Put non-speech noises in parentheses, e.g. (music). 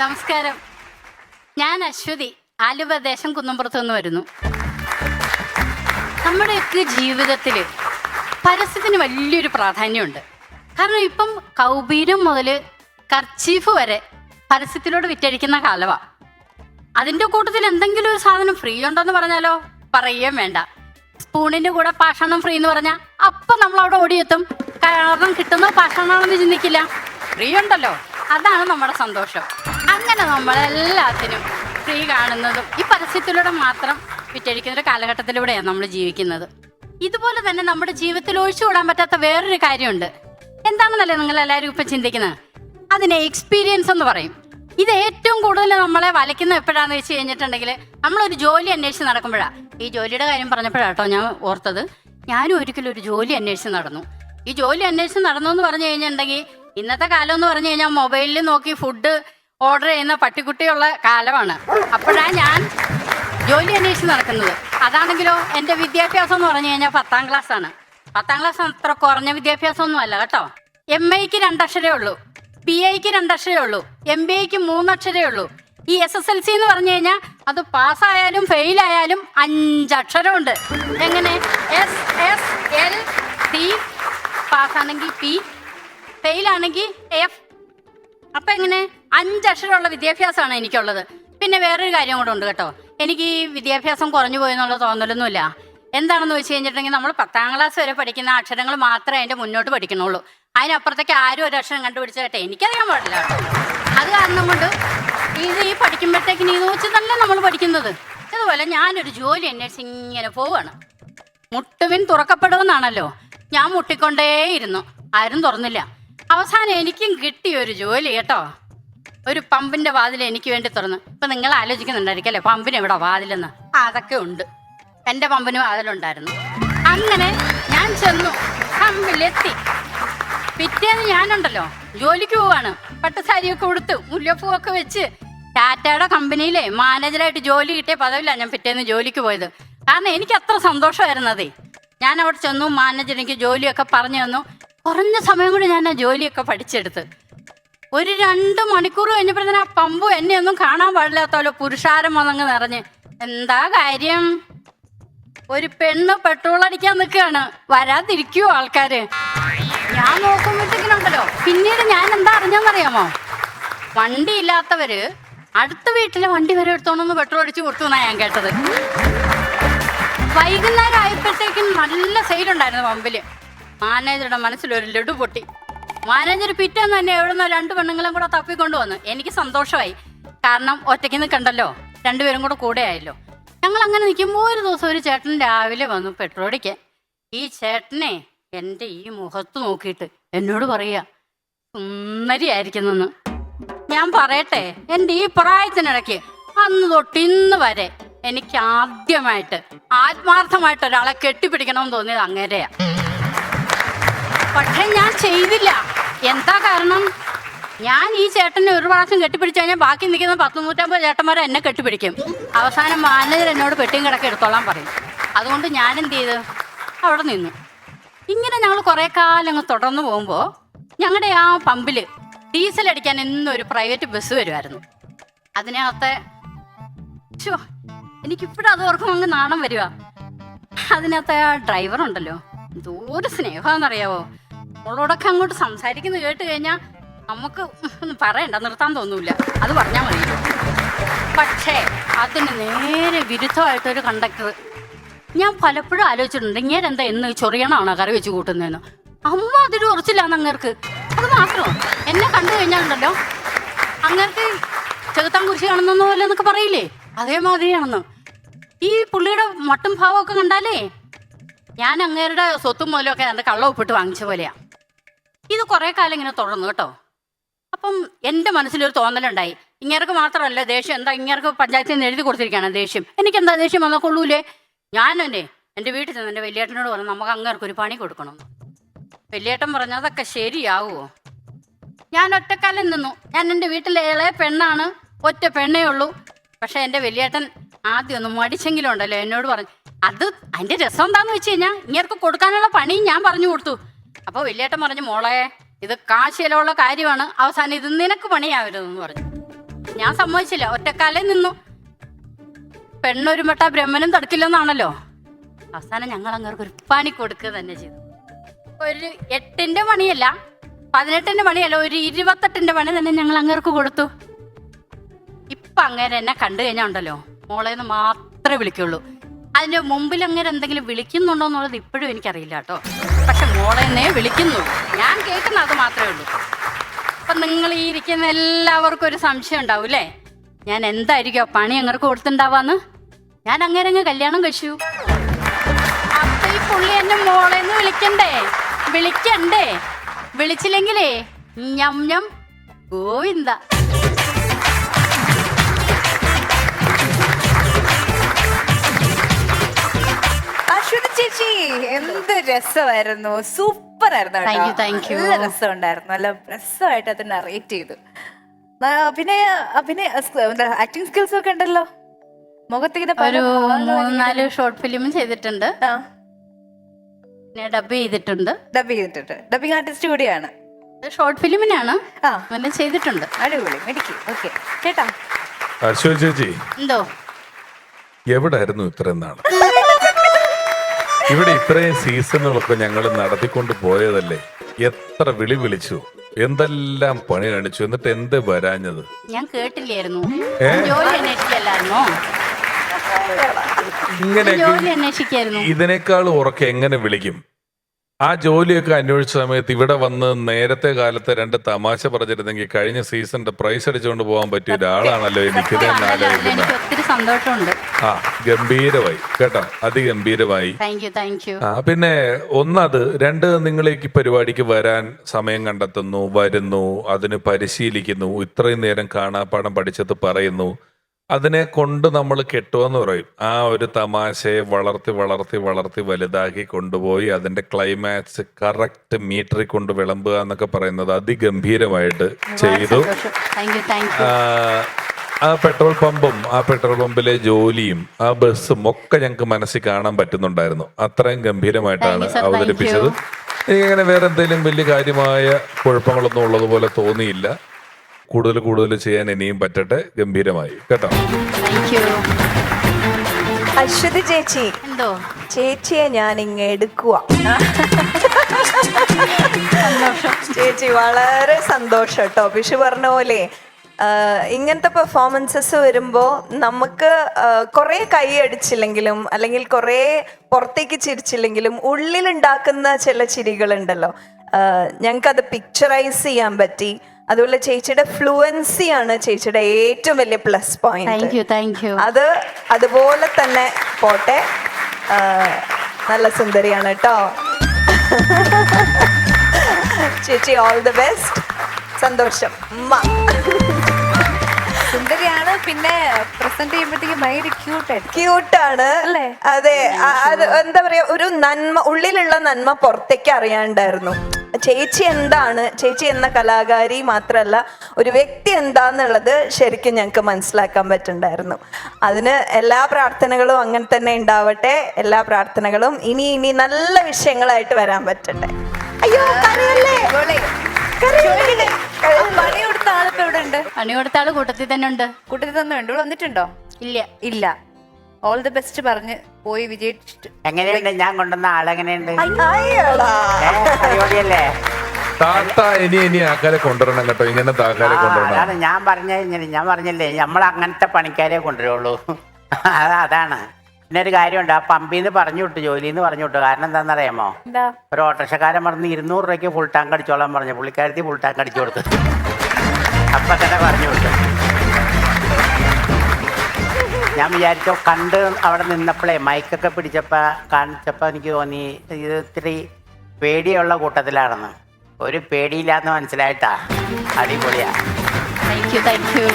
നമസ്കാരം. ഞാൻ അശ്വതി ആലുവ ദേശം കുന്നമ്പുറത്ത് നിന്ന് വരുന്നു. നമ്മുടെയൊക്കെ ജീവിതത്തിൽ പരസ്യത്തിന് വലിയൊരു പ്രാധാന്യമുണ്ട്. കാരണം ഇപ്പം കൗബീരം മുതൽ കർച്ചീഫ് വരെ പരസ്യത്തിലൂടെ വിറ്റഴിക്കുന്ന കാലമാണ് അതിന്റെ കൂട്ടത്തിൽ എന്തെങ്കിലും ഒരു സാധനം ഫ്രീ ഉണ്ടോന്ന് പറഞ്ഞാലോ? പറയുകയും വേണ്ട. സ്പൂണിന്റെ കൂടെ പാഷാണം ഫ്രീ എന്ന് പറഞ്ഞാൽ അപ്പം നമ്മൾ അവിടെ ഓടിയെത്തും. കാരണം കിട്ടുന്ന പാഷാണാണെന്ന് ചിന്തിക്കില്ല. ഫ്രീ ഉണ്ടല്ലോ. അതാണ് നമ്മുടെ സന്തോഷം. അങ്ങനെ നമ്മളെല്ലാത്തിനും ഫ്രീ കാണുന്നതും ഈ പരസ്യത്തിലൂടെ മാത്രം വിറ്റഴിക്കുന്ന ഒരു കാലഘട്ടത്തിലൂടെയാണ് നമ്മൾ ജീവിക്കുന്നത്. ഇതുപോലെ തന്നെ നമ്മുടെ ജീവിതത്തിൽ ഒഴിച്ചുകൂടാൻ പറ്റാത്ത വേറൊരു കാര്യമുണ്ട്. എന്താണെന്നല്ലേ നിങ്ങൾ എല്ലാവരും ഇപ്പം ചിന്തിക്കുന്നത്? അതിനെ എക്സ്പീരിയൻസ് എന്ന് പറയും. ഇത് ഏറ്റവും കൂടുതൽ നമ്മളെ വലയ്ക്കുന്ന എപ്പോഴാണെന്ന് വെച്ച് കഴിഞ്ഞിട്ടുണ്ടെങ്കിൽ നമ്മളൊരു ജോലി അന്വേഷിച്ച് നടക്കുമ്പോഴാണ് ഈ ജോലിയുടെ കാര്യം പറഞ്ഞപ്പോഴാട്ടോ ഞാൻ ഓർത്തത്. ഞാനും ഒരിക്കലും ഒരു ജോലി അന്വേഷിച്ച് നടന്നു. ഈ ജോലി അന്വേഷിച്ച് നടന്നു എന്ന് പറഞ്ഞു കഴിഞ്ഞിട്ടുണ്ടെങ്കിൽ ഇന്നത്തെ കാലം എന്ന് പറഞ്ഞു കഴിഞ്ഞാൽ മൊബൈലിൽ നോക്കി ഫുഡ് ഓർഡർ ചെയ്യുന്ന പട്ടിക്കുട്ടിയുള്ള കാലമാണ്. അപ്പോഴാണ് ഞാൻ ജോലി അന്വേഷിച്ച് നടക്കുന്നത്. അതാണെങ്കിലോ എന്റെ വിദ്യാഭ്യാസം എന്ന് പറഞ്ഞു കഴിഞ്ഞാൽ പത്താം ക്ലാസ് ആണ്. പത്താം ക്ലാസ് അത്ര കുറഞ്ഞ വിദ്യാഭ്യാസമൊന്നും അല്ല കേട്ടോ. എം ഐക്ക് രണ്ടക്ഷരേ ഉള്ളൂ. പി ഐക്ക് രണ്ടക്ഷരേ ഉള്ളൂ. എം ബി ഐക്ക് മൂന്നക്ഷരേ ഉള്ളൂ. ഈ എസ് എസ് എൽ സി എന്ന് പറഞ്ഞു കഴിഞ്ഞാൽ അത് പാസ്സായാലും ഫെയിലായാലും അഞ്ചക്ഷരമുണ്ട് എങ്ങനെ? എസ് എസ് എൽ സി പാസ്സാണെങ്കിൽ പി ഫെയിലാണെങ്കിൽ എഫ് അപ്പം എങ്ങനെ? അഞ്ചക്ഷരമുള്ള വിദ്യാഭ്യാസമാണ് എനിക്കുള്ളത്. പിന്നെ വേറൊരു കാര്യം കൂടെ ഉണ്ട് കേട്ടോ. എനിക്ക് ഈ വിദ്യാഭ്യാസം കുറഞ്ഞു പോയെന്നുള്ള തോന്നലൊന്നുമില്ല. എന്താണെന്ന് വെച്ച് കഴിഞ്ഞിട്ടുണ്ടെങ്കിൽ നമ്മൾ പത്താം ക്ലാസ് വരെ പഠിക്കുന്ന അക്ഷരങ്ങൾ മാത്രമേ അതിന്റെ മുന്നോട്ട് പഠിക്കണുള്ളൂ അതിനപ്പുറത്തേക്ക് ആരും ഒരു അക്ഷരം കണ്ടുപിടിച്ചതായിട്ട് എനിക്കറിയാൻ പാടില്ല അത് കാരണം കൊണ്ട് ഇത് ഈ പഠിക്കുമ്പോഴത്തേക്കിന് ഇത് വെച്ച് തന്നെ നമ്മൾ പഠിക്കുന്നത്. അതുപോലെ ഞാനൊരു ജോലി അന്വേഷിച്ച് ഇങ്ങനെ പോവാണ്. മുട്ടുവിൻ തുറക്കപ്പെടുമെന്നാണല്ലോ. ഞാൻ മുട്ടിക്കൊണ്ടേയിരുന്നു. ആരും തുറന്നില്ല. അവസാനം എനിക്കും കിട്ടിയ ഒരു ജോലി കേട്ടോ. ഒരു പമ്പിന്റെ വാതിൽ എനിക്ക് വേണ്ടി തുറന്നു. ഇപ്പൊ നിങ്ങൾ ആലോചിക്കുന്നുണ്ടായിരിക്കും അല്ലേ? പമ്പിന് എവിടെ വാതിലെന്ന്? അതൊക്കെ ഉണ്ട്. എന്റെ പമ്പിന് വാതിലുണ്ടായിരുന്നു. അങ്ങനെ ഞാൻ ചെന്നു. പമ്പിലെത്തി. പിറ്റേന്ന് ഞാനുണ്ടല്ലോ. ജോലിക്ക് പോവാണ്. പട്ടുസാരിയൊക്കെ കൊടുത്ത് മുല്ലപ്പൂവൊക്കെ വെച്ച് ടാറ്റയുടെ കമ്പനിയിലെ മാനേജറായിട്ട് ജോലി കിട്ടിയ പദവില്ല ഞാൻ പിറ്റേന്ന് ജോലിക്ക് പോയത്. കാരണം എനിക്ക് അത്ര സന്തോഷമായിരുന്നത്. ഞാൻ അവിടെ ചെന്നു മാനേജർ എനിക്ക് ജോലിയൊക്കെ പറഞ്ഞു തന്നു. കുറഞ്ഞ സമയം കൂടി ഞാൻ ആ ജോലിയൊക്കെ പഠിച്ചെടുത്ത്. ഒരു രണ്ട് മണിക്കൂർ കഴിഞ്ഞപ്പോഴത്തേന് ആ പമ്പു എന്നെ ഒന്നും കാണാൻ പാടില്ലാത്തല്ലോ പുരുഷാരം വന്നങ്ങ് നിറഞ്ഞ്. എന്താ കാര്യം? ഒരു പെണ്ണ് പെട്രോൾ അടിക്കാൻ നിൽക്കുകയാണ്. വരാതിരിക്കുവോ ആൾക്കാര്? ഞാൻ നോക്കുമ്പോഴത്തേക്കിനുണ്ടല്ലോ. പിന്നീട് ഞാൻ എന്താ അറിഞ്ഞെന്നറിയാമോ? വണ്ടി ഇല്ലാത്തവര് അടുത്ത വീട്ടിലെ വണ്ടി വരെ എടുത്തോണ്ടൊന്ന് പെട്രോൾ അടിച്ച് കൊടുത്തു എന്നാ ഞാൻ കേട്ടത്. വൈകുന്നേരം ആയപ്പോഴത്തേക്കും നല്ല സെയിലുണ്ടായിരുന്നു പമ്പിൽ. മാനേജറുടെ മനസ്സിൽ ഒരു ലഡു പൊട്ടി. മാനേജർ പിറ്റേന്ന് തന്നെ എവിടുന്നോ രണ്ട് പെണ്ണുങ്ങളും കൂടെ തപ്പിക്കൊണ്ട് വന്നു എനിക്ക് സന്തോഷമായി. കാരണം ഒറ്റയ്ക്ക് നിൽക്കണ്ടല്ലോ. രണ്ടുപേരും കൂടെ കൂടെ ആയല്ലോ ഞങ്ങൾ അങ്ങനെ നിൽക്കുമ്പോൾ ഒരു ദിവസം ഒരു ചേട്ടൻ രാവിലെ വന്നു പെട്രോൾ അടിക്കാൻ ഈ ചേട്ടനെ എന്റെ ഈ മുഖത്ത് നോക്കിയിട്ട് എന്നോട് പറയുക സുന്ദരിയായിരിക്കുന്നെന്ന്. ഞാൻ പറയട്ടെ എന്റെ ഈ പ്രായത്തിനിടയ്ക്ക് അന്ന് തൊട്ട് ഇന്ന് വരെ എനിക്ക് ആദ്യമായിട്ട് ആത്മാർത്ഥമായിട്ട് ഒരാളെ കെട്ടിപ്പിടിക്കണമെന്ന് തോന്നിയത് അങ്ങനെയാ പക്ഷെ ഞാൻ ചെയ്തില്ല. എന്താ കാരണം? ഞാൻ ഈ ചേട്ടനെ ഒരു പ്രാവശ്യം കെട്ടിപ്പിടിച്ചു കഴിഞ്ഞാൽ ബാക്കി നിൽക്കുന്ന പത്ത് നൂറ്റമ്പത് ചേട്ടന്മാരെ എന്നെ കെട്ടിപ്പിടിക്കും. അവസാനം മാനേജർ എന്നോട് പെട്ടിയും കിടക്കെ എടുത്തോളാൻ പറയും. അതുകൊണ്ട് ഞാൻ എന്ത് ചെയ്തു? അവിടെ നിന്നു. ഇങ്ങനെ ഞങ്ങൾ കുറേ കാലം അങ്ങ് തുടർന്ന് പോകുമ്പോൾ ഞങ്ങളുടെ ആ പമ്പിൽ ഡീസൽ അടിക്കാൻ എന്നൊരു ഒരു പ്രൈവറ്റ് ബസ് വരുമായിരുന്നു അതിനകത്തെ എനിക്കിപ്പോഴും അത് ഓർക്കും അങ്ങ് നാണം വരിക അതിനകത്തെ ആ ഡ്രൈവർ ഉണ്ടല്ലോ എന്തോരു സ്നേഹമാണെന്നറിയാവോ അവളോടൊക്കെ അങ്ങോട്ട് സംസാരിക്കുന്നു കേട്ട് കഴിഞ്ഞാൽ നമുക്ക് പറയണ്ട നിർത്താൻ തോന്നൂല അത് പറഞ്ഞാൽ മതി. പക്ഷേ അതിന് നേരെ വിരുദ്ധമായിട്ടൊരു കണ്ടക്ടർ ഞാൻ പലപ്പോഴും ആലോചിച്ചിട്ടുണ്ട് ഇങ്ങനെ എന്താ എന്ന് ചൊറിയണാണോ കറി വെച്ച് കൂട്ടുന്നതെന്ന്. അമ്മ അതിൽ ഉറച്ചില്ലാന്ന് അങ്ങർക്ക്. അത് മാത്രമോ എന്നെ കണ്ടു കഴിഞ്ഞാലുണ്ടല്ലോ. അങ്ങർക്ക് ചെകുത്താൻ കുരിശി കാണുന്ന പോലെ എന്നൊക്കെ പറയില്ലേ? അതേമാതിരിയാണെന്ന്. ഈ പുള്ളിയുടെ മട്ടും ഭാവമൊക്കെ കണ്ടാലേ? ഞാൻ അങ്ങേരുടെ സ്വത്തും മൂലമൊക്കെ എന്റെ കള്ള ഉപ്പിട്ട് വാങ്ങിച്ച പോലെയാ. ഇത് കുറേ കാലം ഇങ്ങനെ തുടർന്നു കേട്ടോ. അപ്പം എന്റെ മനസ്സിലൊരു തോന്നലുണ്ടായി. ഇങ്ങേർക്ക് മാത്രമല്ല ദേഷ്യം. എന്താ ഇങ്ങേർക്ക് പഞ്ചായത്തിൽ നിന്ന് എഴുതി കൊടുത്തിരിക്കുകയാണ് ദേഷ്യം. എനിക്ക് എന്താ ദേഷ്യം വന്നാൽ ഞാൻ തന്നെ എന്റെ വീട്ടിൽ ചെന്ന് എന്റെ വലിയേട്ടനോട് പറഞ്ഞു നമുക്ക് അങ്ങേർക്ക് ഒരു പണി കൊടുക്കണം. വലിയേട്ടൻ പറഞ്ഞു അതൊക്കെ ശരിയാവുമോ ഞാൻ ഒറ്റക്കാലം നിന്നു. ഞാൻ എന്റെ വീട്ടിലെ ഇളയ പെണ്ണാണ്. ഒറ്റ പെണ്ണേ ഉള്ളൂ. പക്ഷേ എന്റെ വലിയേട്ടൻ ആദ്യം ഒന്ന് മടിച്ചെങ്കിലും ഉണ്ടല്ലോ എന്നോട് പറഞ്ഞു അത് അതിന്റെ രസം എന്താണെന്ന് വെച്ച് കഴിഞ്ഞാൽ ഇങ്ങേർക്ക് കൊടുക്കാനുള്ള പണി ഞാൻ പറഞ്ഞു കൊടുത്തു. അപ്പോൾ വലിയേട്ടൻ പറഞ്ഞു മോളെ ഇത് കാശിയിലുള്ള കാര്യമാണ്. അവസാനം ഇത് നിനക്ക് പണിയാവരുതെന്ന് പറഞ്ഞു. ഞാൻ സമ്മതിച്ചില്ല. ഒറ്റക്കാലേ നിന്നു. പെണ്ണൊരുമട്ട ബ്രഹ്മനും തടുക്കില്ലെന്നാണല്ലോ അവസാനം ഞങ്ങൾ അങ്ങർക്ക് ഒരു പണി കൊടുക്കുക തന്നെ ചെയ്തു. ഒരു എട്ടിന്റെ പണിയല്ല പതിനെട്ടിന്റെ പണിയല്ല ഒരു ഇരുപത്തെട്ടിന്റെ പണി തന്നെ ഞങ്ങൾ അങ്ങേർക്ക് കൊടുത്തു. ഇപ്പൊ അങ്ങനെ എന്നെ കണ്ടു കഴിഞ്ഞാൽ ഉണ്ടല്ലോ. മോളേന്ന് മാത്രമേ വിളിക്കുള്ളൂ. അതിന്റെ മുമ്പിൽ അങ്ങനെ എന്തെങ്കിലും വിളിക്കുന്നുണ്ടോ എന്നുള്ളത് ഇപ്പോഴും എനിക്കറിയില്ല കേട്ടോ. പക്ഷെ മോളെന്നേ വിളിക്കുന്നു. ഞാൻ കേൾക്കുന്ന അത് മാത്രമേ ഉള്ളൂ. അപ്പൊ നിങ്ങൾ ഈ ഇരിക്കുന്ന എല്ലാവർക്കും ഒരു സംശയം ഉണ്ടാവും അല്ലേ? ഞാൻ എന്തായിരിക്കും പണി അങ്ങനെ കൊടുത്തിണ്ടാവാന്ന് ഞാൻ അങ്ങനെ അങ്ങ് കല്യാണം കഴിച്ചു. അപ്പൊ ഈ പുള്ളി എന്നെ മോളേന്ന് വിളിക്കണ്ടേ? വിളിക്കണ്ടേ? വിളിച്ചില്ലെങ്കിലേ ഞം ഞം ഗോവിന്ദ. ചേച്ചി എന്ത് രസമായിരുന്നു. സൂപ്പർ ആയിരുന്നു കേട്ടോ. Thank you, thank you. നല്ല രസമുണ്ടായിരുന്നു. നല്ല രസമായിട്ട് അത് നറേറ്റ് ചെയ്തു. ആ, പിന്നെ പിന്നെ ആക്ടിങ് സ്കിൽസ് ഒക്കെ ഉണ്ടല്ലോ? മുഖത്തിങ്ങനെ പല ഒരു ഭാവങ്ങൾ മൂന്നാൽ ഷോർട്ട് ഫിലിമും ചെയ്തിട്ടുണ്ട്. ആ. പിന്നെ ഡബ് ചെയ്തിട്ടുണ്ട്. ഡബ് ചെയ്തിട്ടുണ്ട്. ഡബിങ് ആർട്ടിസ്റ്റ് കൂടിയാണ്. ഷോർട്ട് ഫിലിമിനാണ് ആ. എല്ലാം ചെയ്തിട്ടുണ്ട്. അടിപൊളി. മെഡിക്കി. ഓക്കെ. കേട്ടാ അശ്വതി ചേച്ചി. എന്തോ? എവിടായിരുന്നു ഇത്രയും നാൾ (laughs) ഇവിടെ ഇത്രയും സീസണുകളൊക്കെ ഞങ്ങൾ നടത്തിക്കൊണ്ട് പോയതല്ലേ? എത്ര വിളി വിളിച്ചു? എന്തെല്ലാം പണി കാണിച്ചു? എന്നിട്ട് എന്ത് വരാഞ്ഞത്? ഞാൻ കേട്ടില്ലായിരുന്നു. ഇങ്ങനെ ജോലി അന്വേഷിക്കല്ലായിരുന്നോ? ഇങ്ങനെ ജോലി അന്വേഷിക്കായിരുന്നു. ഇതിനേക്കാൾ ഉറക്കെ എങ്ങനെ വിളിക്കും? ആ ജോലിയൊക്കെ അന്വേഷിച്ച സമയത്ത് ഇവിടെ വന്ന് നേരത്തെ കാലത്ത് രണ്ട് തമാശ പറഞ്ഞിരുന്നെങ്കിൽ കഴിഞ്ഞ സീസണിന്റെ പ്രൈസ് അടിച്ചുകൊണ്ട് പോകാൻ പറ്റിയ ഒരാളാണല്ലോ എനിക്ക് ഒത്തിരി സന്തോഷമുണ്ട്. ആ ഗംഭീരമായി. കേട്ടോ? അതിഗംഭീരമായി. താങ്ക് യു താങ്ക് യു ആ പിന്നെ ഒന്നത് രണ്ട് നിങ്ങളേക്ക് പരിപാടിക്ക് വരാൻ സമയം കണ്ടെത്തുന്നു വരുന്നു അതിന് പരിശീലിക്കുന്നു ഇത്രയും നേരം കാണാപ്പാടം പഠിച്ചത് പറയുന്നു. അതിനെ കൊണ്ട് നമ്മൾ കെട്ടുമെന്ന് പറയും. ആ ഒരു തമാശയെ വളർത്തി വളർത്തി വളർത്തി വലുതാക്കി കൊണ്ടുപോയി അതിന്റെ ക്ലൈമാക്സ് കറക്റ്റ് മീറ്ററിൽ കൊണ്ട് വിളമ്പുക എന്നൊക്കെ പറയുന്നത് അതിഗംഭീരമായിട്ട് ചെയ്തു. ആ, പെട്രോൾ പമ്പും ആ പെട്രോൾ പമ്പിലെ ജോലിയും ആ ബസ്സും ഒക്കെ ഞങ്ങൾക്ക് മനസ്സിൽ കാണാൻ പറ്റുന്നുണ്ടായിരുന്നു. അത്രയും ഗംഭീരമായിട്ടാണ് അവതരിപ്പിച്ചത്. എനിക്കങ്ങനെ വേറെ എന്തെങ്കിലും വലിയ കാര്യമായ കുഴപ്പങ്ങളൊന്നും ഉള്ളതുപോലെ തോന്നിയില്ല. കൂടുതൽ കൂടുതൽ ചെയ്യാൻ ഇനിയും പറ്റട്ടെ ഗംഭീരമായി. കേട്ടോ? അശ്വതി ചേച്ചി എന്തോ? ചേച്ചിയെ ഞാൻ ഇങ്ങ് എടുക്കുക ചേച്ചി വളരെ സന്തോഷം കേട്ടോ. പിഷു പറഞ്ഞ പോലെ ഇങ്ങനത്തെ പെർഫോമൻസസ് വരുമ്പോൾ നമുക്ക് കുറേ കൈ അടിച്ചില്ലെങ്കിലും അല്ലെങ്കിൽ കുറേ പുറത്തേക്ക് ചിരിച്ചില്ലെങ്കിലും ഉള്ളിലുണ്ടാക്കുന്ന ചില ചിരികളുണ്ടല്ലോ. ഞങ്ങൾക്കത് പിക്ചറൈസ് ചെയ്യാൻ പറ്റി. അതുപോലെ ചേച്ചിയുടെ ഫ്ലുവൻസി ആണ് ചേച്ചിയുടെ ഏറ്റവും വലിയ plus thank point you thank you അത് അതുപോലെ തന്നെ പോട്ടെ. നല്ല സുന്ദരിയാണ് കേട്ടോ (laughs) ചേച്ചി ഓൾ ദി ബെസ്റ്റ് സന്തോഷം. സുന്ദരിയാണ് പിന്നെ പ്രസന്റ് ചെയ്യുമ്പോഴത്തേക്ക് ഭയങ്കര ക്യൂട്ടാണ് അതെ അത് എന്താ പറയാ ഒരു നന്മ ഉള്ളിലുള്ള നന്മ പുറത്തേക്ക് അറിയാണ്ടായിരുന്നു. ചേച്ചി എന്താണ്? ചേച്ചി എന്ന കലാകാരി മാത്രമല്ല ഒരു വ്യക്തി എന്താന്നുള്ളത് ശരിക്കും ഞങ്ങൾക്ക് മനസ്സിലാക്കാൻ പറ്റുന്നുണ്ടായിരുന്നു. അതിന് എല്ലാ പ്രാർത്ഥനകളും അങ്ങനെ തന്നെ ഉണ്ടാവട്ടെ. എല്ലാ പ്രാർത്ഥനകളും ഇനി ഇനി നല്ല വിഷയങ്ങളായിട്ട് വരാൻ പറ്റട്ടെ. അയ്യോ കരയല്ലേ? കരയല്ലേ? പണി കൊടുത്ത ആളിപ്പോ ഇവിടെ ഉണ്ട് പണി കൊടുത്ത ആൾ കൂട്ടത്തിൽ തന്നെ ഉണ്ട്. കൂട്ടത്തിൽ തന്നെ ഉണ്ട്. ഇവിടെ വന്നിട്ടുണ്ടോ? ഇല്ല. ഇല്ല. ഓൾ ദി ബെസ്റ്റ് പറഞ്ഞ് പോയി വിജയിച്ചിട്ട്. എങ്ങനെയുണ്ട്? ഞാൻ കൊണ്ടുവന്ന ആളെങ്ങനെയുണ്ട്? അയ്യടാ. ഏ, അടിപൊളിയല്ലേ താത്ത ഇനി ഇനി ആൾക്കാരെ കൊണ്ടുവരണം കേട്ടോ. ഇങ്ങനെ ആ, താക്കാരെ കൊണ്ടുവരണം. അതാണ് ഞാൻ പറഞ്ഞ ഇങ്ങനെ ഞാൻ പറഞ്ഞില്ലേ നമ്മൾ അങ്ങനത്തെ പണിക്കാരെ കൊണ്ടുവരുള്ളൂ. അതാണ്. പിന്നെ ഒരു കാര്യമുണ്ട്. ആ പമ്പിന്ന് പറഞ്ഞു വിട്ടു ജോലിന്ന് പറഞ്ഞു വിട്ടു. കാരണം എന്താണെന്നറിയാമോ? എന്താ? ഒരു ഓട്ടോറിക്ഷക്കാരൻ പറഞ്ഞ് ഇരുന്നൂറ് രൂപയ്ക്ക് ഫുൾ ടാങ്ക് അടിച്ചോളാൻ പറഞ്ഞു. പുള്ളിക്കാരത്തി ഫുൾ ടാങ്ക് അടിച്ചു കൊടുത്തു. അപ്പൊ തന്നെ പറഞ്ഞു വിട്ടു. ഞാൻ വിചാരിച്ചു കണ്ട് അവിടെ നിന്നപ്പോഴേ മൈക്കൊക്കെ പിടിച്ചപ്പോൾ കാണിച്ചപ്പോൾ എനിക്ക് തോന്നി ഇത് ഇത്തിരി പേടിയുള്ള കൂട്ടത്തിലാണെന്ന്. ഒരു പേടിയില്ലാന്ന് മനസ്സിലായിട്ടാ. അടിപൊളിയാ. Thank you thank U